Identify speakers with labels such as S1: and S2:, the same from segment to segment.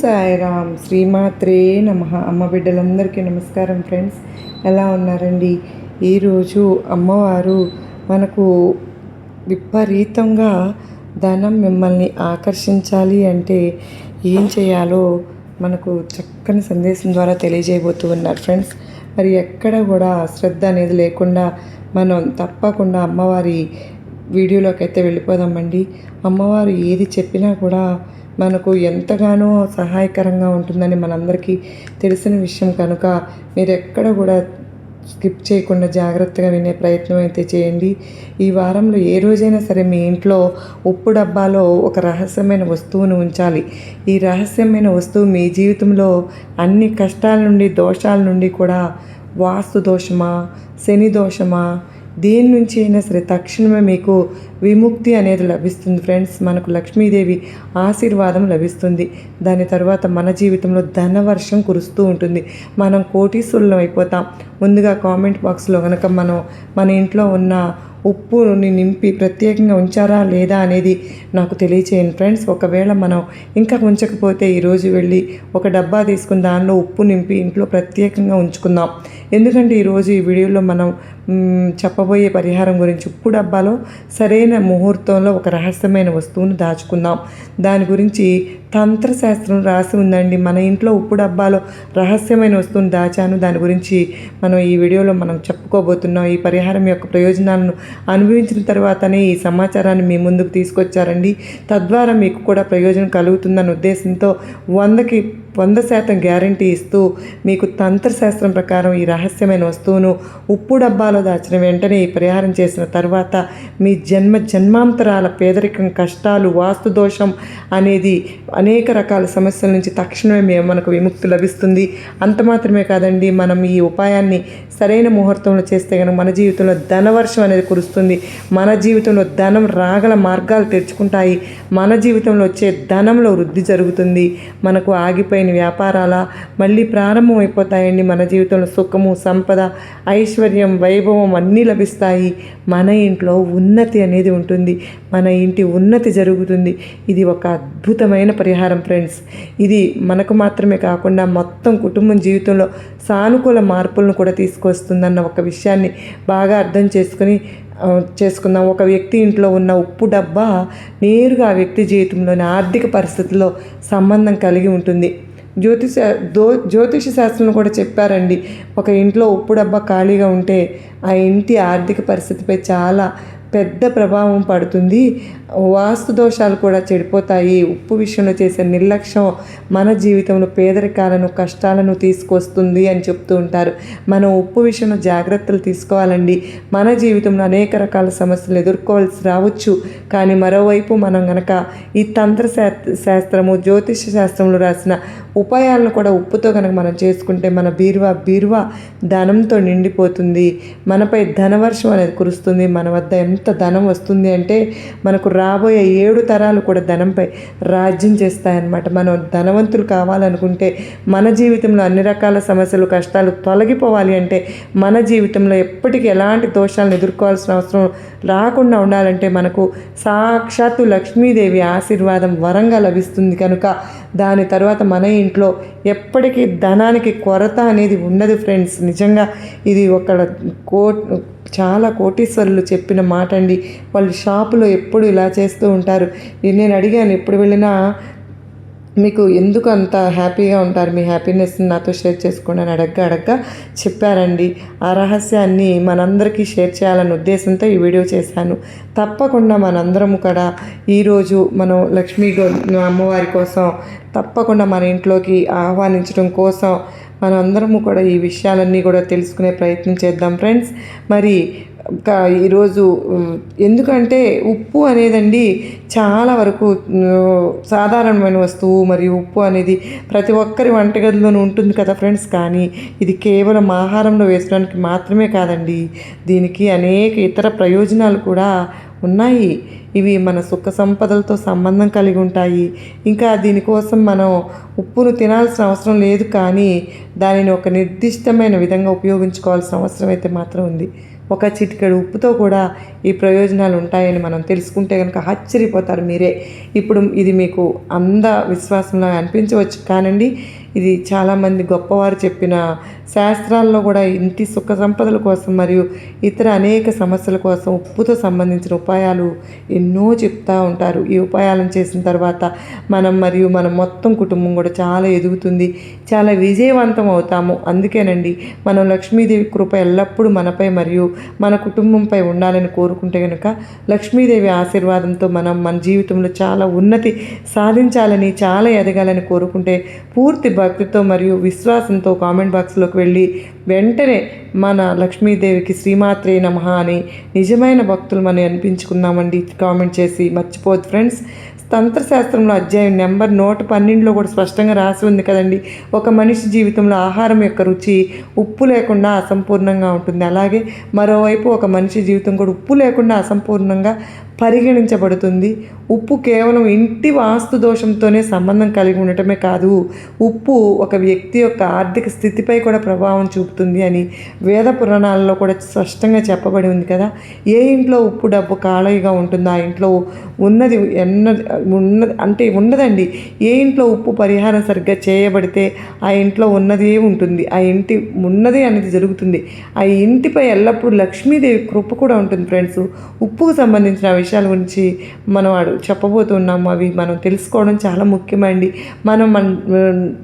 S1: సాయిరామ్ శ్రీమాత్రే నమ. అమ్మ బిడ్డలందరికీ నమస్కారం ఫ్రెండ్స్. ఎలా ఉన్నారండి? ఈరోజు అమ్మవారు మనకు విపరీతంగా ధనం మిమ్మల్ని ఆకర్షించాలి అంటే ఏం చేయాలో మనకు చక్కని సందేశం ద్వారా తెలియజేయబోతూ ఉన్నారు ఫ్రెండ్స్. మరి ఎక్కడ కూడా శ్రద్ధ అనేది లేకుండా మనం తప్పకుండా అమ్మవారి వీడియోలోకి అయితే వెళ్ళిపోదామండి. అమ్మవారు ఏది చెప్పినా కూడా మనకు ఎంతగానో సహాయకరంగా ఉంటుందని మనందరికీ తెలిసిన విషయం కనుక మీరు ఎక్కడ కూడా స్కిప్ చేయకుండా జాగ్రత్తగా వినే ప్రయత్నం అయితే చేయండి. ఈ వారంలో ఏ రోజైనా సరే మీ ఇంట్లో ఉప్పు డబ్బాలో ఒక రహస్యమైన వస్తువును ఉంచాలి. ఈ రహస్యమైన వస్తువు మీ జీవితంలో అన్ని కష్టాల నుండి దోషాల నుండి కూడా వాస్తు దోషమా శని దోషమా దేని నుంచి అయినా సరే తక్షణమే మీకు విముక్తి అనేది లభిస్తుంది ఫ్రెండ్స్. మనకు లక్ష్మీదేవి ఆశీర్వాదం లభిస్తుంది. దాని తర్వాత మన జీవితంలో ధనవర్షం కురుస్తూ ఉంటుంది. మనం కోటీశ్వరులం అయిపోతాం. ముందుగా కామెంట్ బాక్స్లో కనుక మనం మన ఇంట్లో ఉన్న ఉప్పుని నింపి ప్రత్యేకంగా ఉంచారా లేదా అనేది నాకు తెలియచేయండి ఫ్రెండ్స్. ఒకవేళ మనం ఇంకా ఉంచకపోతే ఈరోజు వెళ్ళి ఒక డబ్బా తీసుకుని దానిలో ఉప్పు నింపి ఇంట్లో ప్రత్యేకంగా ఉంచుకుందాం. ఎందుకంటే ఈరోజు ఈ వీడియోలో మనం చెప్పబోయే పరిహారం గురించి ఉప్పు డబ్బాలో సరైన ముహూర్తంలో ఒక రహస్యమైన వస్తువును దాచుకుందాం. దాని గురించి తంత్రశాస్త్రం రాసి ఉందండి. మన ఇంట్లో ఉప్పు డబ్బాలో రహస్యమైన వస్తువును దాచాను. దాని గురించి మనం ఈ వీడియోలో మనం చెప్పుకోబోతున్నాం. ఈ పరిహారం యొక్క ప్రయోజనాలను అనుభవించిన తర్వాతనే ఈ సమాచారాన్ని మీ ముందుకు తీసుకొచ్చారండి. తద్వారా మీకు కూడా ప్రయోజనం కలుగుతుందన్న ఉద్దేశంతో వందకి వంద శాతం గ్యారంటీ ఇస్తూ మీకు తంత్రశాస్త్రం ప్రకారం ఈ రహస్యమైన వస్తువును ఉప్పు డబ్బాలో దాచిన వెంటనే ఈ పరిహారం చేసిన తర్వాత మీ జన్మ జన్మాంతరాల పేదరికం కష్టాలు వాస్తు దోషం అనేది అనేక రకాల సమస్యల నుంచి తక్షణమే మనకు విముక్తి లభిస్తుంది. అంత మాత్రమే కాదండి మనం ఈ ఉపాయాన్ని సరైన ముహూర్తంలో చేస్తే కనుక మన జీవితంలో ధనవర్షం అనేది కురుస్తుంది. మన జీవితంలో ధనం రాగల మార్గాలు తెరుచుకుంటాయి. మన జీవితంలో వచ్చే ధనంలో వృద్ధి జరుగుతుంది. మనకు ఆగిపోయిన వ్యాపారాల? మళ్ళీ ప్రారంభం అయిపోతాయండి మన జీవితంలో సుఖము సంపద ఐశ్వర్యం వైభవం అన్నీ లభిస్తాయి. మన ఇంట్లో ఉన్నతి అనేది ఉంటుంది. మన ఇంటి ఉన్నతి జరుగుతుంది. ఇది ఒక అద్భుతమైన పరిహారం ఫ్రెండ్స్. ఇది మనకు మాత్రమే కాకుండా మొత్తం కుటుంబం జీవితంలో సానుకూల మార్పులను కూడా తీసుకొస్తుందన్న ఒక విషయాన్ని బాగా అర్థం చేసుకుని చేసుకుందాం. ఒక వ్యక్తి ఇంట్లో ఉన్న ఉప్పు డబ్బా నేరుగా ఆ వ్యక్తి జీవితంలోని ఆర్థిక పరిస్థితుల్లో సంబంధం కలిగి ఉంటుంది. జ్యోతిష దో జ్యోతిష శాస్త్రం కూడా చెప్పారండి. ఒక ఇంట్లో ఉప్పు డబ్బా ఖాళీగా ఉంటే ఆ ఇంటి ఆర్థిక పరిస్థితిపై చాలా పెద్ద ప్రభావం పడుతుంది. వాస్తు దోషాలు కూడా చెడిపోతాయి. ఉప్పు విషయంలో చేసే నిర్లక్ష్యం మన జీవితంలో పేదరికాలను కష్టాలను తీసుకొస్తుంది అని చెప్తూ ఉంటారు. మనం ఉప్పు విషయంలో జాగ్రత్తలు తీసుకోవాలండి. మన జీవితంలో అనేక రకాల సమస్యలు ఎదుర్కోవాల్సి రావచ్చు. కానీ మరోవైపు మనం గనక ఈ తంత్ర శాస్త్రము జ్యోతిష శాస్త్రంలో రాసిన ఉపాయాలను కూడా ఉప్పుతో కనుక మనం చేసుకుంటే మన బీరువా బీరువా ధనంతో నిండిపోతుంది. మనపై ధనవర్షం అనేది కురుస్తుంది. మన వద్ద ఎంత ధనం వస్తుంది అంటే మనకు రాబోయే ఏడు తరాలు కూడా ధనంపై రాజ్యం చేస్తాయన్నమాట. మనం ధనవంతులు కావాలనుకుంటే మన జీవితంలో అన్ని రకాల సమస్యలు కష్టాలు తొలగిపోవాలి అంటే మన జీవితంలో ఎప్పటికీ ఎలాంటి దోషాలను ఎదుర్కోవాల్సిన అవసరం రాకుండా ఉండాలంటే మనకు సాక్షాత్తు లక్ష్మీదేవి ఆశీర్వాదం వరంగా లభిస్తుంది కనుక దాని తర్వాత మన ఇంట్లో ఎప్పటికీ ధనానికి కొరత అనేది ఉండదు ఫ్రెండ్స్. నిజంగా ఇది ఒక కో చాలా కోటీశ్వరులు చెప్పిన మాట అండి వాళ్ళు షాపులో ఎప్పుడు ఇలా చేస్తూ ఉంటారు. నేను అడిగాను ఎప్పుడు వెళ్ళినా మీకు ఎందుకు అంత హ్యాపీగా ఉంటారు? మీ హ్యాపీనెస్ నాతో షేర్ చేసుకోండి అని అడగ్గా అడగ్గా చెప్పారండి. ఆ రహస్యాన్ని మనందరికీ షేర్ చేయాలన్న ఉద్దేశంతో ఈ వీడియో చేశాను. తప్పకుండా మనందరము కూడా ఈరోజు మనం లక్ష్మీ అమ్మవారి కోసం తప్పకుండా మన ఇంట్లోకి ఆహ్వానించడం కోసం మనందరము కూడా ఈ విషయాలన్నీ కూడా తెలుసుకునే ప్రయత్నం చేద్దాం ఫ్రెండ్స్. మరి ఈరోజు ఎందుకంటే ఉప్పు అనేదండి చాలా వరకు సాధారణమైన వస్తువు. మరియు ఉప్పు అనేది ప్రతి ఒక్కరి వంటగదిలోనూ ఉంటుంది కదా ఫ్రెండ్స్. కానీ ఇది కేవలం ఆహారంలో వేసడానికి మాత్రమే కాదండి. దీనికి అనేక ఇతర ప్రయోజనాలు కూడా ఉన్నాయి. ఇవి మన సుఖ సంపదలతో సంబంధం కలిగి ఉంటాయి. ఇంకా దీనికోసం మనం ఉప్పును తినాల్సిన అవసరం లేదు. కానీ దానిని ఒక నిర్దిష్టమైన విధంగా ఉపయోగించుకోవాల్సిన అవసరం అయితే మాత్రం ఉంది. ఒక చిటికెడు ఉప్పుతో కూడా ఈ ప్రయోజనాలు ఉంటాయని మనం తెలుసుకుంటే కనుక ఆశ్చర్యపోతారు మీరే. ఇప్పుడు ఇది మీకు అంద విశ్వాసంలో అనిపించవచ్చు కానండి ఇది చాలామంది గొప్పవారు చెప్పిన శాస్త్రాల్లో కూడా ఇంటి సుఖ సంపదల కోసం మరియు ఇతర అనేక సమస్యల కోసం ఉప్పుతో సంబంధించిన ఉపాయాలు ఎన్నో చెప్తూ ఉంటారు. ఈ ఉపాయాలను చేసిన తర్వాత మనం మరియు మన మొత్తం కుటుంబం కూడా చాలా ఎదుగుతుంది. చాలా విజయవంతం అవుతాము. అందుకేనండి మనం లక్ష్మీదేవి కృప ఎల్లప్పుడూ మనపై మరియు మన కుటుంబంపై ఉండాలని కోరుకుంటే కనుక లక్ష్మీదేవి ఆశీర్వాదంతో మనం మన జీవితంలో చాలా ఉన్నతి సాధించాలని చాలా ఎదగాలని కోరుకుంటే పూర్తి భక్తితో మరియు విశ్వాసంతో కామెంట్ బాక్స్లోకి వెళ్ళి వెంటనే మన లక్ష్మీదేవికి శ్రీమాత్రే నమ అని నిజమైన భక్తులు మనం అనిపించుకుందామండి కామెంట్ చేసి మర్చిపోద్దు ఫ్రెండ్స్. తంత్రశాస్త్రంలో అధ్యాయం నెంబర్ నూట పన్నెండులో కూడా స్పష్టంగా రాసి ఉంది కదండి. ఒక మనిషి జీవితంలో ఆహారం యొక్క రుచి ఉప్పు లేకుండా అసంపూర్ణంగా ఉంటుంది. అలాగే మరోవైపు ఒక మనిషి జీవితం కూడా ఉప్పు లేకుండా అసంపూర్ణంగా పరిగణించబడుతుంది. ఉప్పు కేవలం ఇంటి వాస్తు దోషంతోనే సంబంధం కలిగి ఉండటమే కాదు ఉప్పు ఒక వ్యక్తి యొక్క ఆర్థిక స్థితిపై కూడా ప్రభావం చూపుతుంది అని వేద పురాణాలలో కూడా స్పష్టంగా చెప్పబడి ఉంది కదా. ఏ ఇంట్లో ఉప్పు డబ్బు ఖాళీగా ఉంటుందో ఆ ఇంట్లో ఉన్నది ఎన్న ఉన్న అంటే ఉండదండి. ఏ ఇంట్లో ఉప్పు పరిహారం సరిగ్గా చేయబడితే ఆ ఇంట్లో ఉన్నదే ఉంటుంది. ఆ ఇంటి ఉన్నది అనేది జరుగుతుంది. ఆ ఇంటిపై ఎల్లప్పుడూ లక్ష్మీదేవి కృప కూడా ఉంటుంది ఫ్రెండ్స్. ఉప్పుకు సంబంధించిన విషయాల గురించి మనం అడు చెప్పబోతున్నాము అవి మనం తెలుసుకోవడం చాలా ముఖ్యమండి. మనం మన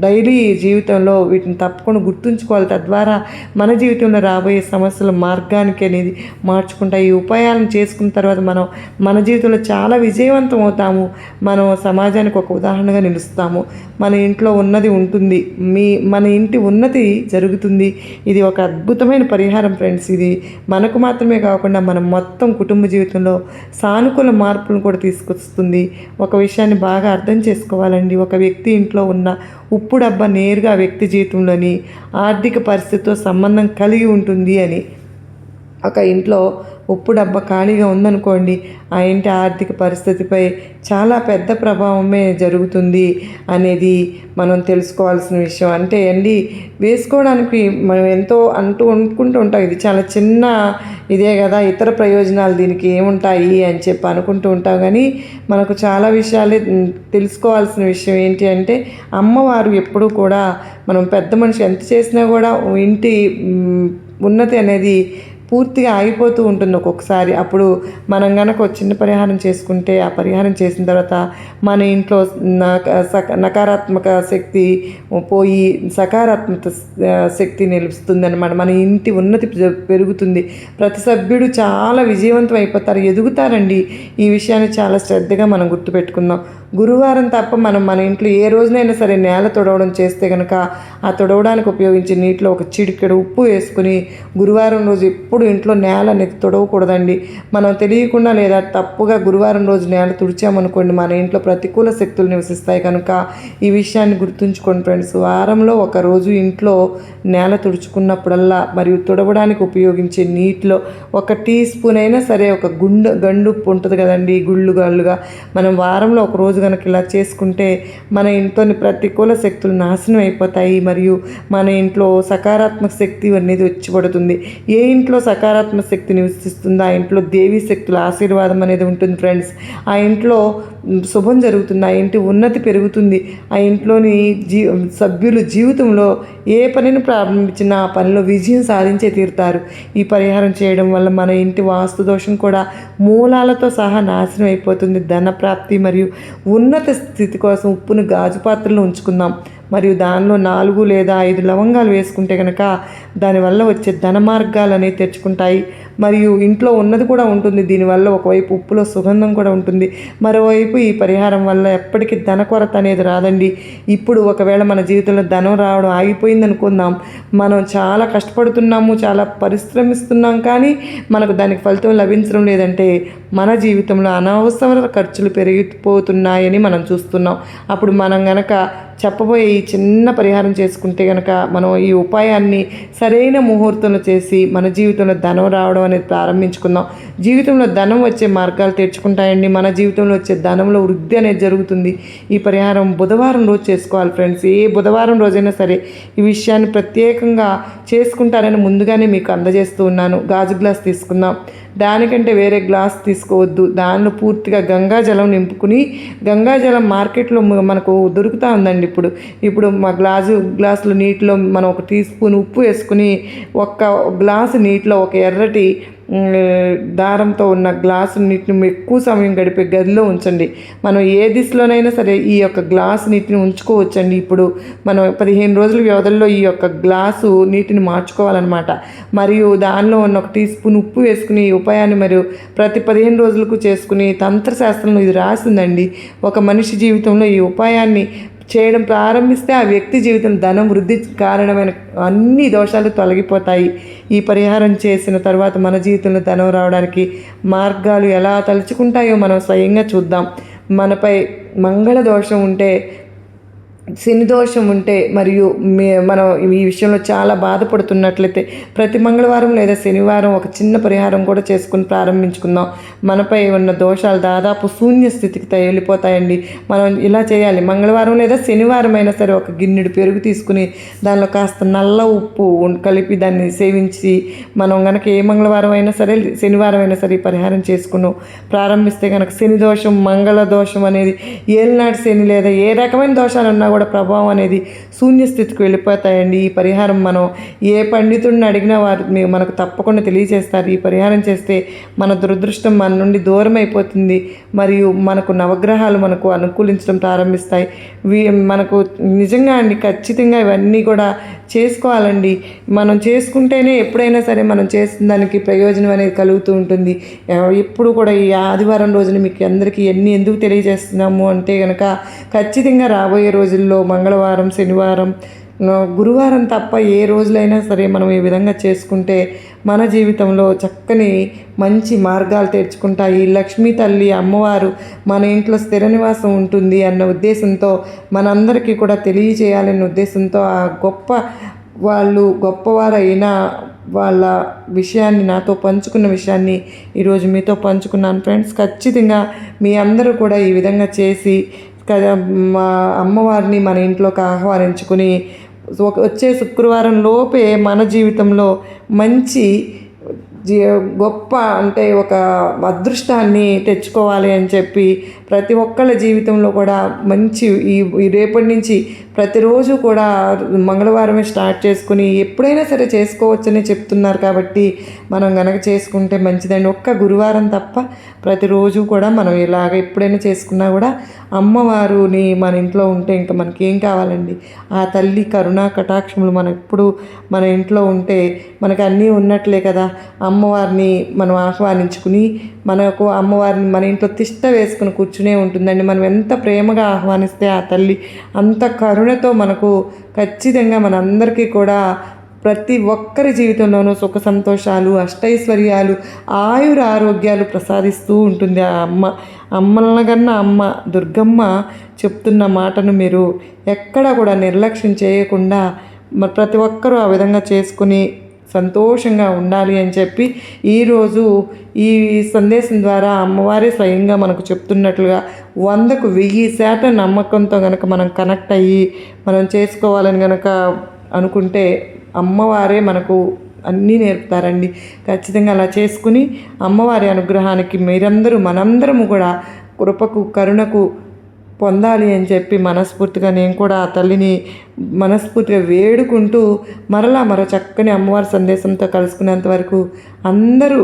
S1: డైలీ జీవితంలో వీటిని తప్పకుండా గుర్తుంచుకోవాలి. తద్వారా మన జీవితంలో రాబోయే సమస్యల మార్గానికి అనేది మార్చుకుంటాయి ఈ ఉపాయాలను చేసుకున్న తర్వాత మనం మన జీవితంలో చాలా విజయవంతం అవుతాము. మనం సమాజానికి ఒక ఉదాహరణగా నిలుస్తాము. మన ఇంట్లో ఉన్నది ఉంటుంది. మీ మన ఇంటి ఉన్నతి జరుగుతుంది. ఇది ఒక అద్భుతమైన పరిహారం ఫ్రెండ్స్. ఇది మనకు మాత్రమే కాకుండా మనం మొత్తం కుటుంబ జీవితంలో సానుకూల మార్పులను కూడా తీసుకొస్తుంది. ఒక విషయాన్ని బాగా అర్థం చేసుకోవాలండి. ఒక వ్యక్తి ఇంట్లో ఉన్న ఉప్పు డబ్బా నేరుగా వ్యక్తి జీవితంలోని ఆర్థిక పరిస్థితితో సంబంధం కలిగి ఉంటుంది అని. ఒక ఇంట్లో ఉప్పు డబ్బా ఖాళీగా ఉందనుకోండి ఆ ఇంటి ఆర్థిక పరిస్థితిపై చాలా పెద్ద ప్రభావమే జరుగుతుంది అనేది మనం తెలుసుకోవాల్సిన విషయం. అంటే అండి వేసుకోవడానికి మనం ఎంతో అంటూ అనుకుంటూ ఉంటాం. ఇది చాలా చిన్న ఇదే కదా ఇతర ప్రయోజనాలు దీనికి ఏముంటాయి అని చెప్పి అనుకుంటూ ఉంటాం. కానీ మనకు చాలా విషయాలే తెలుసుకోవాల్సిన విషయం ఏంటి అంటే అమ్మవారు ఎప్పుడూ కూడా మనం పెద్ద మనిషి ఎంత చేసినా కూడా ఇంటి ఉన్నతి అనేది పూర్తిగా ఆగిపోతూ ఉంటుంది ఒక్కొక్కసారి. అప్పుడు మనం కనుక ఒక చిన్న పరిహారం చేసుకుంటే ఆ పరిహారం చేసిన తర్వాత మన ఇంట్లో నక- సక- నకారాత్మక శక్తి పోయి సకారాత్మక శక్తి నిలుస్తుంది అనమాట మన ఇంటి ఉన్నతి పె- పెరుగుతుంది. ప్రతి సభ్యుడు చాలా విజయవంతం అయిపోతారు ఎదుగుతారండి. ఈ విషయాన్ని చాలా శ్రద్ధగా మనం గుర్తుపెట్టుకుందాం. గురువారం తప్ప మనం మన ఇంట్లో ఏ రోజునైనా సరే నేల తొడవడం చేస్తే కనుక ఆ తొడవడానికి ఉపయోగించే నీటిలో ఒక చిడికెడు ఉప్పు వేసుకుని గురువారం రోజు ఎప్పుడు ఇంట్లో నేల అనేది తొడవకూడదండి. మనం తెలియకుండా లేదా తప్పుగా గురువారం రోజు నేల తుడిచామనుకోండి మన ఇంట్లో ప్రతికూల శక్తులు నివసిస్తాయి కనుక ఈ విషయాన్ని గుర్తుంచుకోండి ఫ్రెండ్స్. వారంలో ఒక రోజు ఇంట్లో నేల తుడుచుకున్నప్పుడల్లా మరియు తుడవడానికి ఉపయోగించే నీటిలో ఒక టీ స్పూన్ అయినా సరే ఒక గుండు గండు ఉప్పు ఉంటుంది కదండి గుళ్ళు గళ్ళుగా. మనం వారంలో ఒక రోజు కనుక ఇలా చేసుకుంటే మన ఇంట్లోని ప్రతికూల శక్తులు నాశనం అయిపోతాయి మరియు మన ఇంట్లో సకారాత్మక శక్తి అనేది వచ్చిపడుతుంది ఏ ఇంట్లో సకారాత్మక శక్తి నివసిస్తుంది? ఆ ఇంట్లో దేవీ శక్తుల ఆశీర్వాదం అనేది ఉంటుంది ఫ్రెండ్స్. ఆ ఇంట్లో శుభం జరుగుతుంది ఆ ఇంటి ఉన్నతి పెరుగుతుంది. ఆ ఇంట్లోని జీ సభ్యులు జీవితంలో ఏ పనిని ప్రారంభించినా ఆ పనిలో విజయం సాధించే తీరుతారు. ఈ పరిహారం చేయడం వల్ల మన ఇంటి వాస్తు దోషం కూడా మూలాలతో సహా నాశనం అయిపోతుంది. ధన ప్రాప్తి మరియు ఉన్నత స్థితి కోసం ఉప్పును గాజు పాత్రలో ఉంచుకుందాం. మరియు దానిలో నాలుగు లేదా ఐదు లవంగాలు వేసుకుంటే కనుక దానివల్ల వచ్చే ధన మార్గాలు అనేవి తెచ్చుకుంటాయి మరియు ఇంట్లో ఉన్నది కూడా ఉంటుంది. దీనివల్ల ఒకవైపు ఉప్పులో సుగంధం కూడా ఉంటుంది. మరోవైపు ఈ పరిహారం వల్ల ఎప్పటికీ ధన కొరత అనేది రాదండి. ఇప్పుడు ఒకవేళ మన జీవితంలో ధనం రావడం ఆగిపోయింది అనుకుందాం. మనం చాలా కష్టపడుతున్నాము చాలా పరిశ్రమిస్తున్నాం కానీ మనకు దానికి ఫలితం లభించడం లేదంటే మన జీవితంలో అనవసర ఖర్చులు పెరిగిపోతున్నాయని మనం చూస్తున్నాం. అప్పుడు మనం గనక చెప్పబోయే ఈ చిన్న పరిహారం చేసుకుంటే కనుక మనం ఈ ఉపాయాన్ని సరైన ముహూర్తంలో చేసి మన జీవితంలో ధనం రావడం అనేది ప్రారంభించుకుందాం. జీవితంలో ధనం వచ్చే మార్గాలు తెరుచుకుంటాయండి. మన జీవితంలో వచ్చే ధనంలో వృద్ధి అనేది జరుగుతుంది. ఈ పరిహారం బుధవారం రోజు చేసుకోవాలి ఫ్రెండ్స్. ఏ బుధవారం రోజైనా సరే ఈ విషయాన్ని ప్రత్యేకంగా చేసుకుంటారని ముందుగానే మీకు అందజేస్తూ ఉన్నాను. గాజు గ్లాస్ తీసుకుందాం. దానికంటే వేరే గ్లాస్ తీసుకోవద్దు. దానిలో పూర్తిగా గంగాజలం నింపుకుని గంగాజలం మార్కెట్లో మనకు దొరుకుతూ ఉందండి ఇప్పుడు. ఇప్పుడు మా గ్లాసు గ్లాసులో నీటిలో మనం ఒక టీ స్పూన్ ఉప్పు వేసుకుని ఒక్క గ్లాసు నీటిలో ఒక ఎర్రటి దారంతో ఉన్న గ్లాసు నీటిని ఎక్కువ సమయం గడిపే గదిలో ఉంచండి. మనం ఏ దిశలోనైనా సరే ఈ యొక్క గ్లాసు నీటిని ఉంచుకోవచ్చండి. ఇప్పుడు మనం పదిహేను రోజుల వ్యవధిలో ఈ యొక్క గ్లాసు నీటిని మార్చుకోవాలన్నమాట. మరియు దానిలో ఉన్న ఒక టీ స్పూన్ ఉప్పు వేసుకుని ఈ ఉపాయాన్ని మరియు ప్రతి పదిహేను రోజులకు చేసుకుని తంత్రశాస్త్రంలో ఇది రాసిందండి. ఒక మనిషి జీవితంలో ఈ ఉపాయాన్ని చేయడం ప్రారంభిస్తే ఆ వ్యక్తి జీవితం ధనం వృద్ధి కారణమైన అన్ని దోషాలు తొలగిపోతాయి. ఈ పరిహారం చేసిన తర్వాత మన జీవితంలో ధనం రావడానికి మార్గాలు ఎలా తలుచుకుంటాయో మనం స్వయంగా చూద్దాం. మనపై మంగళ దోషం ఉంటే శని దోషం ఉంటే మరియు మే మనం ఈ విషయంలో చాలా బాధపడుతున్నట్లయితే ప్రతి మంగళవారం లేదా శనివారం ఒక చిన్న పరిహారం కూడా చేసుకుని ప్రారంభించుకుందాం. మనపై ఉన్న దోషాలు దాదాపు శూన్య స్థితికి త- వెళ్ళిపోతాయండి. మనం ఇలా చేయాలి. మంగళవారం లేదా శనివారం అయినా సరే ఒక గిన్నెడు పెరుగు తీసుకుని దానిలో కాస్త నల్ల ఉప్పు కలిపి దాన్ని సేవించి మనం గనక ఏ మంగళవారం అయినా సరే శనివారం అయినా సరే పరిహారం చేసుకుని ప్రారంభిస్తే కనుక శని దోషం మంగళ దోషం అనేది ఏలినాటి శని లేదా ఏ రకమైన దోషాలు ఉన్నా కూడా ప్రభావం అనేది శూన్య స్థితికి వెళ్ళిపోతాయండి. ఈ పరిహారం మనం ఏ పండితుడిని అడిగినా వారు మనకు తప్పకుండా తెలియజేస్తారు. ఈ పరిహారం చేస్తే మన దురదృష్టం మన నుండి దూరం అయిపోతుంది. మరియు మనకు నవగ్రహాలు మనకు అనుకూలించడం ప్రారంభిస్తాయి. మనకు నిజంగా అండి ఖచ్చితంగా ఇవన్నీ కూడా చేసుకోవాలండి. మనం చేసుకుంటేనే ఎప్పుడైనా సరే మనం చేసిన దానికి ప్రయోజనం అనేది కలుగుతూ ఉంటుంది. ఎప్పుడు కూడా ఈ ఆదివారం రోజున మీకు అందరికీ ఎన్ని ఎందుకు తెలియజేస్తున్నాము అంటే కనుక ఖచ్చితంగా రాబోయే రోజుల్లో మంగళవారం శనివారం గురువారం తప్ప ఏ రోజులైనా సరే మనం ఈ విధంగా చేసుకుంటే మన జీవితంలో చక్కని మంచి మార్గాలు తెరుచుకుంటాయి. లక్ష్మీ తల్లి అమ్మవారు మన ఇంట్లో స్థిర నివాసం ఉంటుంది అన్న ఉద్దేశంతో మనందరికీ కూడా తెలియజేయాలనే ఉద్దేశంతో ఆ గొప్ప వాళ్ళు గొప్పవారైన వాళ్ళ విషయాన్ని నాతో పంచుకున్న విషయాన్ని ఈరోజు మీతో పంచుకున్నాను ఫ్రెండ్స్. ఖచ్చితంగా మీ అందరూ కూడా ఈ విధంగా చేసి కదా మా అమ్మవారిని మన ఇంట్లోకి ఆహ్వానించుకుని వచ్చే శుక్రవారం లోపే మన జీవితంలో మంచి జీ గొప్ప అంటే ఒక అదృష్టాన్ని తెచ్చుకోవాలి అని చెప్పి ప్రతి ఒక్కళ్ళ జీవితంలో కూడా మంచి ఈ రేపటి నుంచి ప్రతిరోజు కూడా మంగళవారమే స్టార్ట్ చేసుకుని ఎప్పుడైనా సరే చేసుకోవచ్చని చెప్తున్నారు కాబట్టి మనం గనక చేసుకుంటే మంచిదండి. ఒక్క గురువారం తప్ప ప్రతిరోజు కూడా మనం ఇలాగ ఎప్పుడైనా చేసుకున్నా కూడా అమ్మవారుని మన ఇంట్లో ఉంటే ఇంకా మనకి ఏం కావాలండి? ఆ తల్లి కరుణా కటాక్షములు మనం ఎప్పుడు మన ఇంట్లో ఉంటే మనకు అన్నీ ఉన్నట్లే కదా. అమ్మవారిని మనం ఆహ్వానించుకుని మనకు అమ్మవారిని మన ఇంట్లో తిష్ట వేసుకుని కూర్చునే ఉంటుందండి. మనం ఎంత ప్రేమగా ఆహ్వానిస్తే ఆ తల్లి అంత కరుణతో మనకు ఖచ్చితంగా మనందరికీ కూడా ప్రతి ఒక్కరి జీవితంలోనూ సుఖ సంతోషాలు అష్టైశ్వర్యాలు ఆయుర ఆరోగ్యాలు ప్రసాదిస్తూ ఉంటుంది. ఆ అమ్మ అమ్మలకన్నా అమ్మ దుర్గమ్మ చెప్తున్న మాటను మీరు ఎక్కడా కూడా నిర్లక్ష్యం చేయకుండా మరి ప్రతి ఒక్కరూ ఆ విధంగా చేసుకుని సంతోషంగా ఉండాలి అని చెప్పి ఈరోజు ఈ సందేశం ద్వారా అమ్మవారే స్వయంగా మనకు చెప్తున్నట్లుగా వందకు వెయ్యి శాతం నమ్మకంతో కనుక మనం కనెక్ట్ అయ్యి మనం చేసుకోవాలని కనుక అనుకుంటే అమ్మవారే మనకు అన్నీ నేర్పుతారండి. ఖచ్చితంగా అలా చేసుకుని అమ్మవారి అనుగ్రహానికి మీరందరూ మనందరము కూడా కృపకు కరుణకు పొందాలి అని చెప్పి మనస్ఫూర్తిగా నేను కూడా ఆ తల్లిని మనస్ఫూర్తిగా వేడుకుంటూ మరలా మరో చక్కని అమ్మవారి సందేశంతో కలుసుకునేంత వరకు అందరూ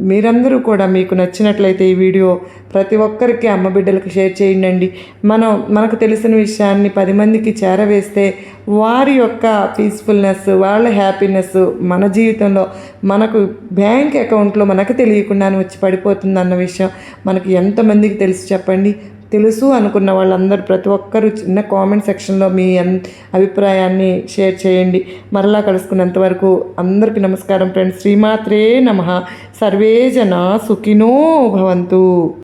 S1: మీరందరూ కూడా మీకు నచ్చినట్లయితే ఈ వీడియో ప్రతి ఒక్కరికి అమ్మ బిడ్డలకు షేర్ చేయండి మనం మనకు తెలిసిన విషయాన్ని పది మందికి చేరవేస్తే వారి యొక్క పీస్ఫుల్నెస్ వాళ్ళ హ్యాపీనెస్ మన జీవితంలో మనకు బ్యాంక్ అకౌంట్లో మనకు తెలియకుండానే వచ్చి పడిపోతుంది అన్న విషయం మనకి ఎంతమందికి తెలిసి చెప్పండి. తెలుసు అనుకున్న వాళ్ళందరూ ప్రతి ఒక్కరూ చిన్న కామెంట్ సెక్షన్లో మీ అన్- అభిప్రాయాన్ని షేర్ చేయండి. మరలా కలుసుకున్నంత వరకు అందరికీ నమస్కారం ఫ్రెండ్స్ శ్రీమాత్రే నమ. సర్వే జన సుఖినో భవంతు.